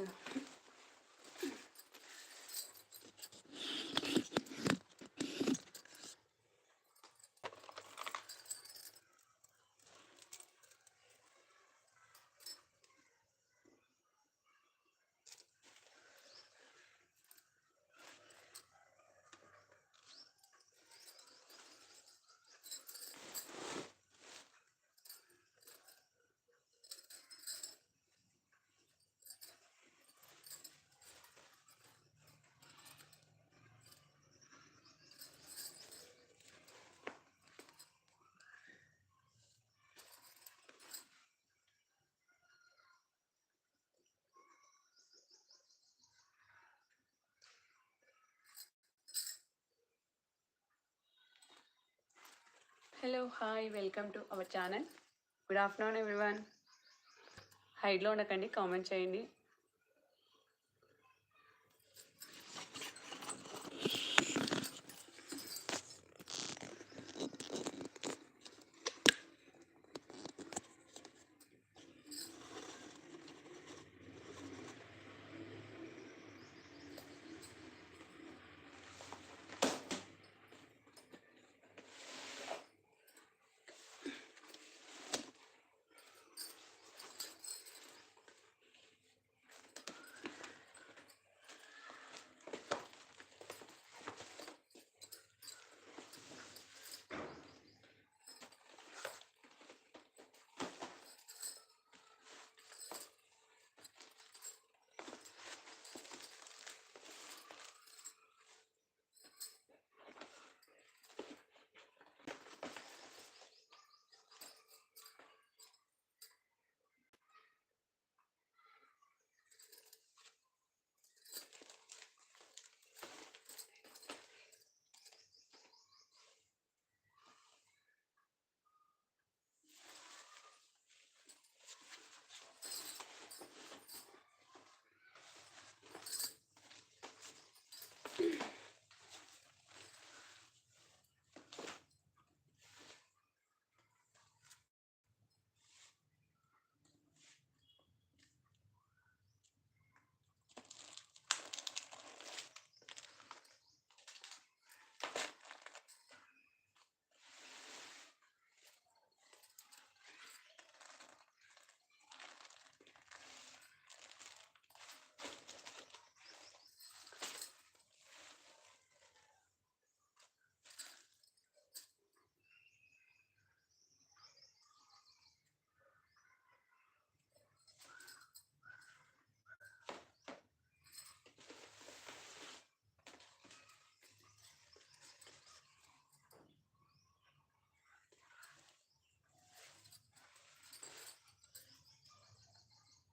嗯。hello hi welcome to our channel good afternoon everyone హైడ్లో ఉండకండి comment చేయండి.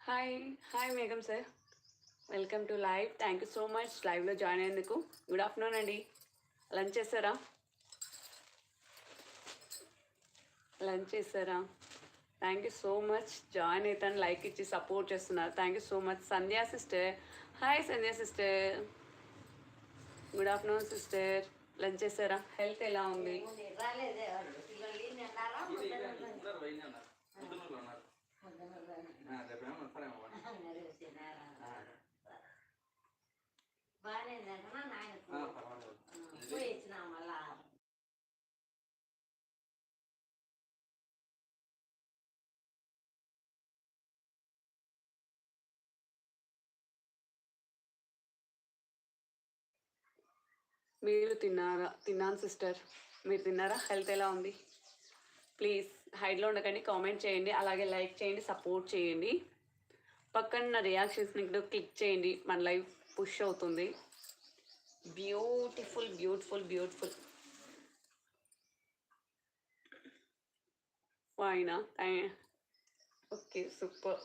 Hi hi మేఘం sir welcome to live thank you so much లైవ్లో join అయ్యేందుకు good afternoon అండి lunch చేస్తారా lunch చేస్తారా thank you so much join అవుతాను like ఇచ్చి సపోర్ట్ చేస్తున్నారు thank you so much Sandhya sister hi Sandhya sister good afternoon sister lunch చేస్తారా health ఎలా ఉంది రాలేదే వాళ్ళు పిల్లలు తిన్నారా అందరూ పోయింది అన్నారు ముద్దునూరులో ఉన్నారు ఆ, రేపేమో వస్తారేమో వాళ్ళు. బాగానే. పోయి ఇచ్చినా మళ్ళా. మీరు తిన్నారా? తిన్నాను సిస్టర్. మీరు తిన్నారా? హెల్త్ ఎలా ఉంది? ప్లీజ్ హైడ్లో ఉండకండి కామెంట్ చేయండి అలాగే లైక్ చేయండి సపోర్ట్ చేయండి. పక్కన నా రియాక్షన్స్ని కూడా క్లిక్ చేయండి మన లైవ్ పుష్ అవుతుంది. Beautiful beautiful beautiful ఫైనా okay super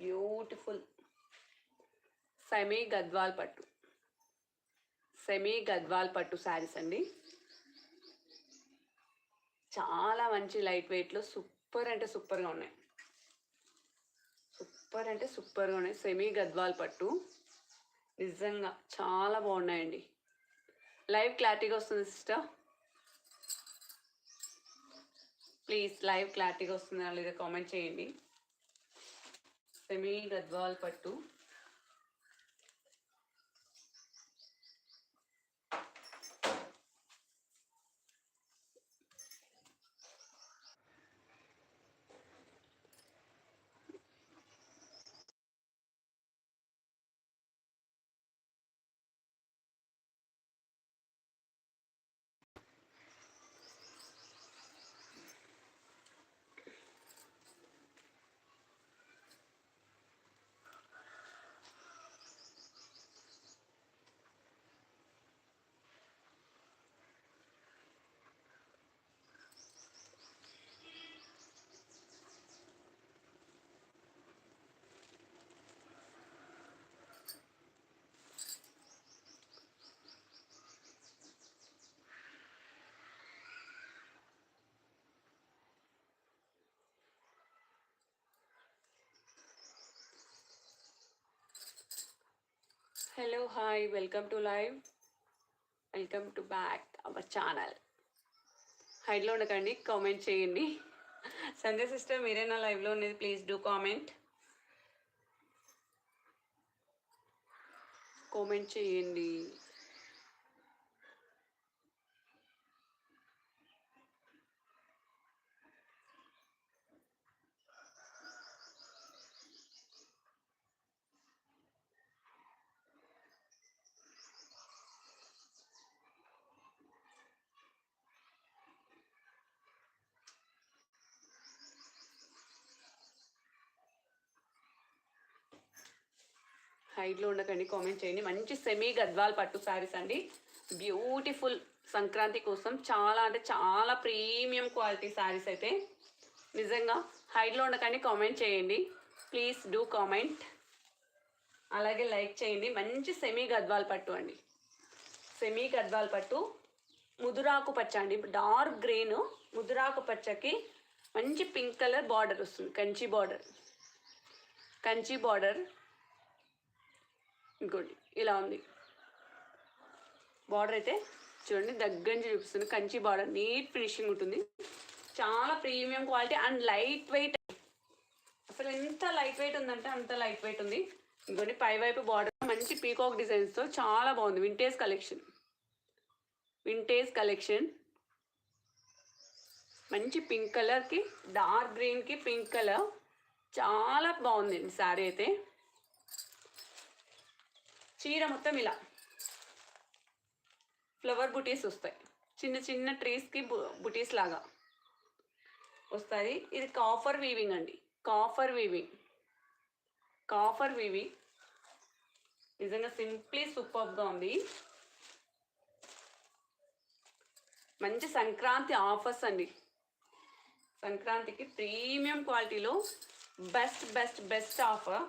beautiful semi Gadwal పట్టు సెమీ గద్వాల్ పట్టు శారీస్ అండి. చాలా మంచి లైట్ వెయిట్లో సూపర్ అంటే సూపర్గా ఉన్నాయి. సూపర్ అంటే సూపర్గా ఉన్నాయి. సెమీ గద్వాల్ పట్టు. నిజంగా చాలా బాగున్నాయండి. లైవ్ క్లారిటీగా వస్తుంది సిస్టర్ ప్లీజ్ లైవ్ క్లారిటీగా వస్తుందా లేదా కామెంట్ చేయండి. సెమీ గద్వాల్ పట్టు. Hello hi welcome to live welcome to back our channel హైట్లో ఉండకండి కామెంట్ చేయండి. సంధ్య సిస్టర్ మీరే నా లైవ్లో ఉన్నది ప్లీజ్ డూ కామెంట్ కామెంట్ చేయండి. హైట్లో ఉండకండి కామెంట్ చేయండి. మంచి సెమీ గద్వాల్ పట్టు శారీస్ అండి. బ్యూటిఫుల్ సంక్రాంతి కోసం చాలా అంటే చాలా ప్రీమియం క్వాలిటీ శారీస్ అయితే. నిజంగా హైట్లో ఉండకండి కామెంట్ చేయండి. ప్లీజ్ డూ కామెంట్ అలాగే లైక్ చేయండి. మంచి సెమీ గద్వాల్ పట్టు అండి. సెమీ గద్వాల్ పట్టు. ముదురాకు పచ్చ అండి. డార్క్ గ్రీన్ ముదురాకు పచ్చకి మంచి పింక్ కలర్ బార్డర్ వస్తుంది. కంచి బార్డర్ కంచి బార్డర్ ఇంకోటి ఇలా ఉంది. బార్డర్ అయితే చూడండి దగ్గర నుంచి చూపిస్తుంది. కంచి బార్డర్ నీట్ ఫినిషింగ్ ఉంటుంది. చాలా premium quality and light weight అసలు ఎంత లైట్ వెయిట్ ఉందంటే అంత లైట్ వెయిట్ ఉంది. ఇంకోటి పై వైపు బార్డర్ మంచి పీకాక్ డిజైన్స్తో చాలా బాగుంది. వింటేజ్ కలెక్షన్ వింటేజ్ కలెక్షన్ మంచి పింక్ కలర్కి డార్క్ గ్రీన్కి పింక్ కలర్ చాలా బాగుందండి శారీ అయితే. చీర మొత్తం ఇలా. ఫ్లవర్ బుటీస్ వస్తాయి. చిన్న చిన్న ట్రీస్కి బుటీస్ లాగా. వస్తుంది ఇది కాఫర్ వీవింగ్ అండి. కాఫర్ వీవింగ్ కాఫర్ వీవింగ్ నిజంగా సింప్లీ సూపర్గా ఉంది. మంచి సంక్రాంతి ఆఫర్స్ అండి. సంక్రాంతికి ప్రీమియం క్వాలిటీలో బెస్ట్ బెస్ట్ బెస్ట్ ఆఫర్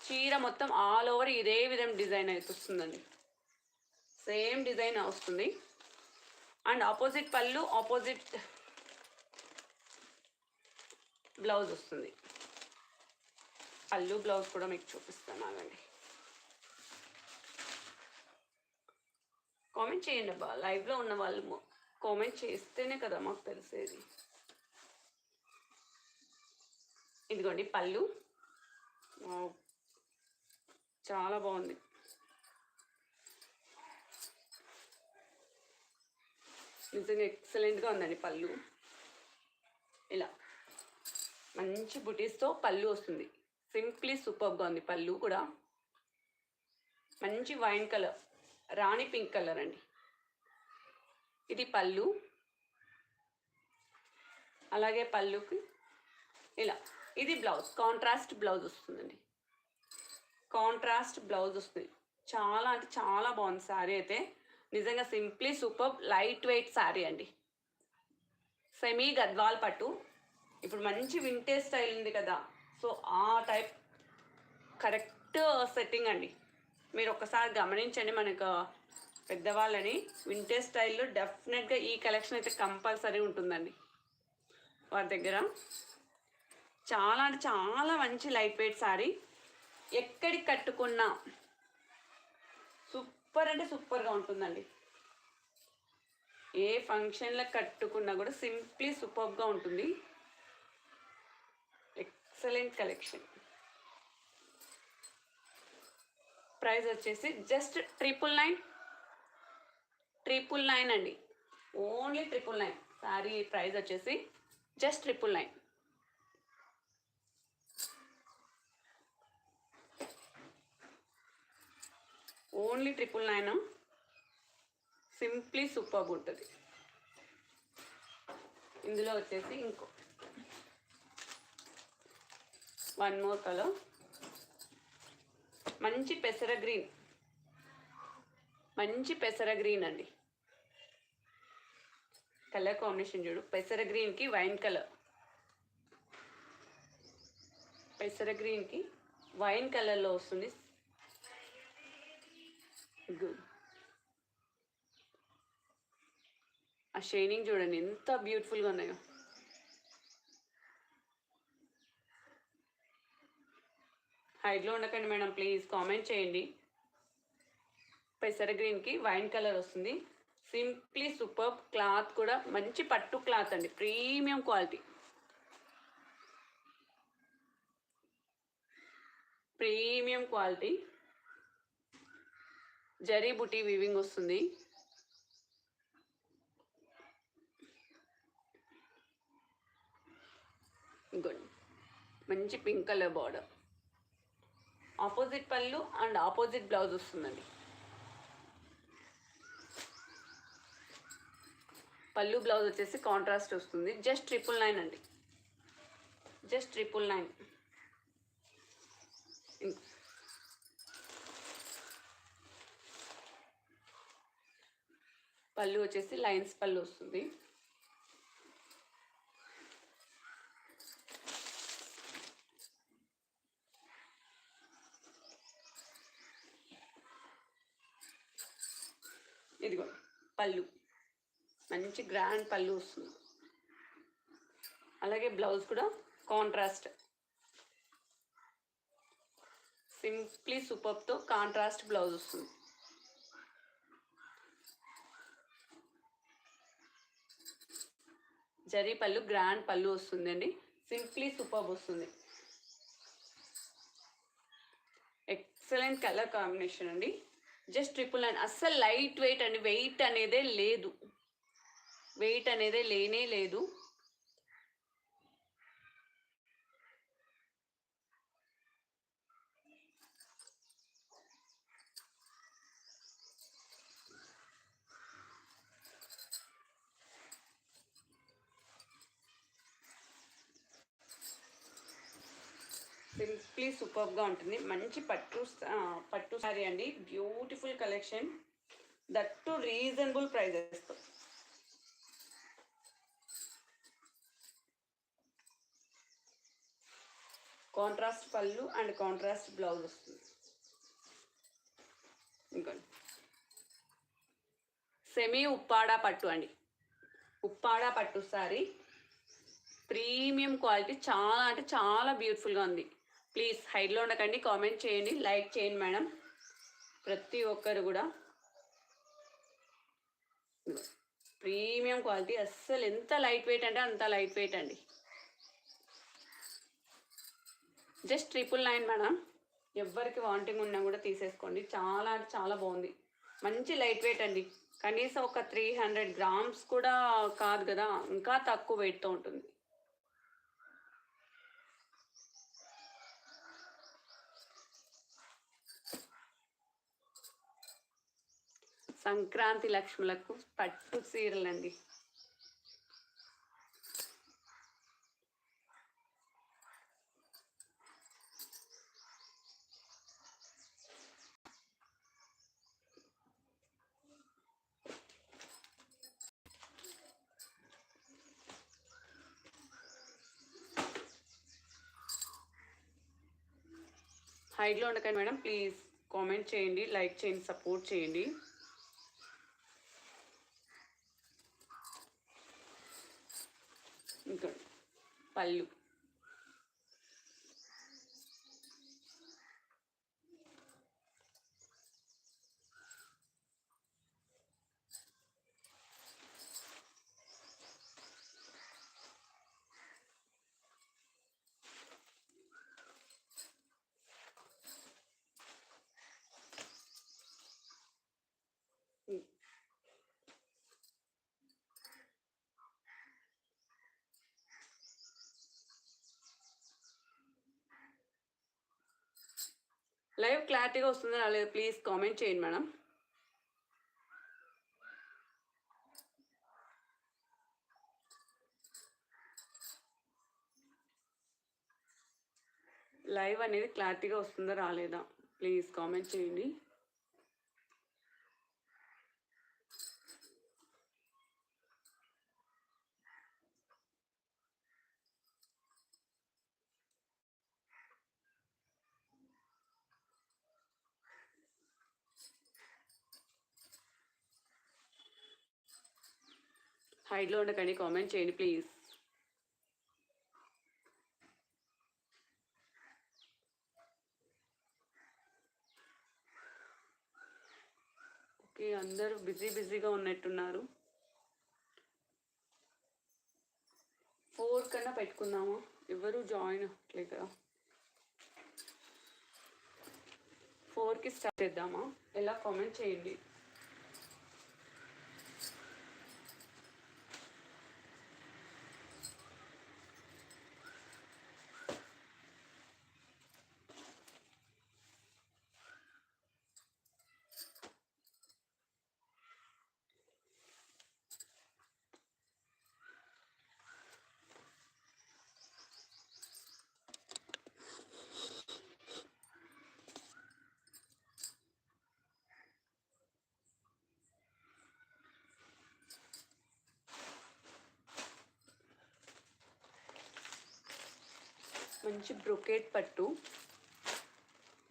చీర మొత్తం ఆల్ ఓవర్ ఇదే విధం డిజైన్ అయితే వస్తుందండి. సేమ్ డిజైన్ వస్తుంది. అండ్ ఆపోజిట్ పళ్ళు ఆపోజిట్ బ్లౌజ్ వస్తుంది. పళ్ళు బ్లౌజ్ కూడా మీకు చూపిస్తాను ఆగండి. కామెంట్ చేయండి అబ్బా. లైవ్లో ఉన్న వాళ్ళు కామెంట్ చేస్తేనే కదా మాకు తెలిసేది. ఇదిగోండి పళ్ళు. చాలా బాగుంది. నిజంగా ఎక్సలెంట్గా ఉందండి పళ్ళు. ఇలా. మంచి బుటీస్తో పళ్ళు వస్తుంది. సింప్లీ సూపర్గా ఉంది పళ్ళు కూడా. మంచి వైన్ కలర్ రాణి పింక్ కలర్ అండి. ఇది పళ్ళు. అలాగే పళ్ళుకి ఇలా. ఇది బ్లౌజ్ కాంట్రాస్ట్ బ్లౌజ్ వస్తుందండి. కాంట్రాస్ట్ బ్లౌజ్ వస్తుంది. చాలా అంటే చాలా బాగుంది శారీ అయితే. నిజంగా simply super light weight sari అండి. సెమీ గద్వాల్ పట్టు. ఇప్పుడు మంచి వింటేజ్ స్టైల్ ఉంది కదా. సో ఆ టైప్ కరెక్ట్ సెట్టింగ్ అండి. మీరు ఒక్కసారి గమనించండి మనకు పెద్దవాళ్ళని. వింటేజ్ స్టైల్లో డెఫినెట్గా ఈ కలెక్షన్ అయితే కంపల్సరీ ఉంటుందండి. వారి దగ్గర. చాలా అంటే చాలా మంచి లైట్ వెయిట్ శారీ. ఎక్కడికి కట్టుకున్నా సూపర్ అంటే సూపర్గా ఉంటుందండి. ఏ ఫంక్షన్లో కట్టుకున్నా కూడా సింప్లీ సూపర్గా ఉంటుంది. Excellent collection. ప్రైస్ వచ్చేసి just triple nine. Triple nine అండి. Only triple nine. Sari price వచ్చేసి just triple nine. Only triple nine. Simply సూపర్గా ఉంటుంది ఇందులో వచ్చేసి ఇంకో. One more colour. మంచి పెసర గ్రీన్. మంచి పెసర గ్రీన్ అండి. కలర్ కాంబినేషన్ చూడు. పెసర గ్రీన్కి వైన్ కలర్. పెసర గ్రీన్కి వైన్ కలర్లో వస్తుంది. గుడ్ ఆ షైనింగ్ చూడండి ఎంత బ్యూటిఫుల్గా ఉన్నాయో. హైట్లో ఉండకండి మేడం ప్లీజ్ కామెంట్ చేయండి. పెసర గ్రీన్కి వైన్ కలర్ వస్తుంది. సింప్లీ సూపర్ క్లాత్ కూడా మంచి పట్టు క్లాత్ అండి premium quality premium quality zari బుటీ వీవింగ్ వస్తుంది. గుడ్ మంచి పింక్ కలర్ బార్డర్ ఆపోజిట్ పళ్ళు అండ్ ఆపోజిట్ బ్లౌజ్ వస్తుందండి. పళ్ళు బ్లౌజ్ వచ్చేసి కాంట్రాస్ట్ వస్తుంది. జస్ట్ ట్రిపుల్ నైన్ అండి. జస్ట్ ట్రిపుల్ నైన్ పళ్ళు వచ్చేసి లైన్స్ పళ్ళు వస్తుంది. ఇదిగో పళ్ళు. మంచి గ్రాండ్ పళ్ళు వస్తుంది. అలాగే బ్లౌజ్ కూడా కాంట్రాస్ట్. సింప్లీ సూపర్తో కాంట్రాస్ట్ బ్లౌజ్ వస్తుంది. జరీ పళ్ళు గ్రాండ్ పళ్ళు వస్తుందండి. సింప్లీ సూపర్ వస్తుంది. ఎక్సలెంట్ కలర్ కాంబినేషన్ అండి. Just triple nine. అస్సలు లైట్ వెయిట్ అండి. వెయిట్ అనేదే లేదు. వెయిట్ అనేదే లేనే లేదు. ప్లీజ్ సూపర్గా ఉంటుంది. మంచి పట్టు పట్టు సారీ అండి. Beautiful collection. That too reasonable ప్రైజెస్తో contrast పళ్ళు అండ్ కాంట్రాస్ట్ బ్లౌజ్ వస్తుంది. ఇంకోండి. సెమీ ఉప్పాడా పట్టు అండి. ఉప్పాడా పట్టు సారీ. ప్రీమియం క్వాలిటీ చాలా అంటే చాలా బ్యూటిఫుల్గా ఉంది. ప్లీజ్ హైడ్లో ఉండకండి కామెంట్ చేయండి లైక్ చేయండి మేడం. ప్రతి ఒక్కరు కూడా. ప్రీమియం క్వాలిటీ అస్సలు ఎంత లైట్ వెయిట్ అంటే అంత లైట్ వెయిట్ అండి. Just triple nine madam. ఎవరికి వాంటింగ్ ఉన్నా కూడా తీసేసుకోండి. చాలా చాలా బాగుంది. మంచి లైట్ వెయిట్ అండి. కనీసం ఒక త్రీ హండ్రెడ్ గ్రామ్స్ కూడా కాదు కదా ఇంకా తక్కువ వెయిట్తో ఉంటుంది. సంక్రాంతి లక్ష్ములకు పట్టు చీరలండి. హైట్లో ఉండకండి మేడం ప్లీజ్ కామెంట్ చేయండి లైక్ చేయండి సపోర్ట్ చేయండి ఇంకా పళ్ళు క్లారిటీగా వస్తుందా రాలేదు ప్లీజ్ కామెంట్ చేయండి మేడం. లైవ్ అనేది క్లారిటీగా వస్తుందా రాలేదా ప్లీజ్ కామెంట్ చేయండి. హైడ్లో ఉండకండి కామెంట్ చేయండి ప్లీజ్. ఓకే అందరూ బిజీ బిజీగా ఉన్నట్టున్నారు. ఫోర్ కన్నా పెట్టుకుందామా ఎవరు జాయిన్ అవ్వట్లేదు కదా. ఫోర్కి స్టార్ట్ చేద్దామా? ఎలా కామెంట్ చేయండి. మంచి బ్రొకేట్ పట్టు.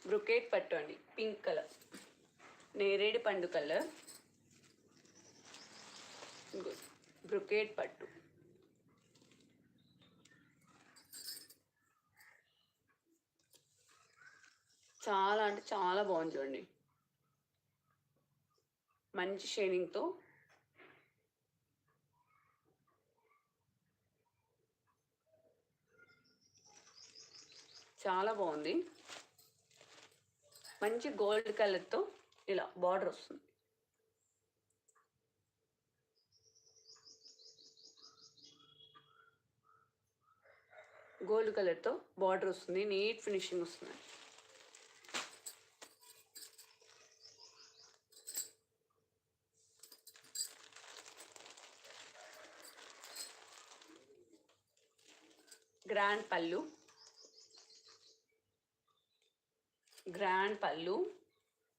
బ్రొకేట్ పట్టు అండి. Pink colour. నేరేడు పండు కలర్. బ్రొకేట్ పట్టు. చాలా అంటే చాలా బాగుంది చూడండి. మంచి షేడింగ్తో చాలా బాగుంది. మంచి గోల్డ్ కలర్తో ఇలా బార్డర్ వస్తుంది. గోల్డ్ కలర్తో బార్డర్ వస్తుంది. నీట్ ఫినిషింగ్ వస్తుంది. గ్రాండ్ పళ్ళు. గ్రాండ్ పళ్ళు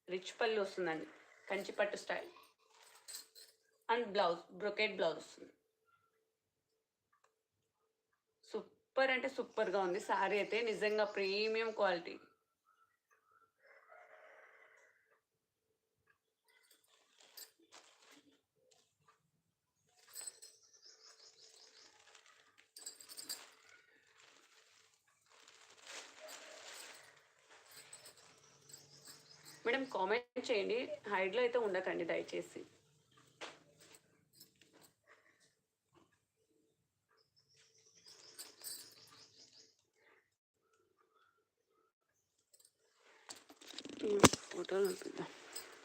రిచ్ పళ్ళు వస్తుందండి. కంచిపట్టు style. And blouse brocade blouse వస్తుంది. సూపర్ అంటే సూపర్గా ఉంది. శారీ అయితే నిజంగా ప్రీమియం క్వాలిటీ మేడం కామెంట్ చేయండి. హైడ్లో అయితే ఉండకండి దయచేసి. Hmm, ఫోటోలు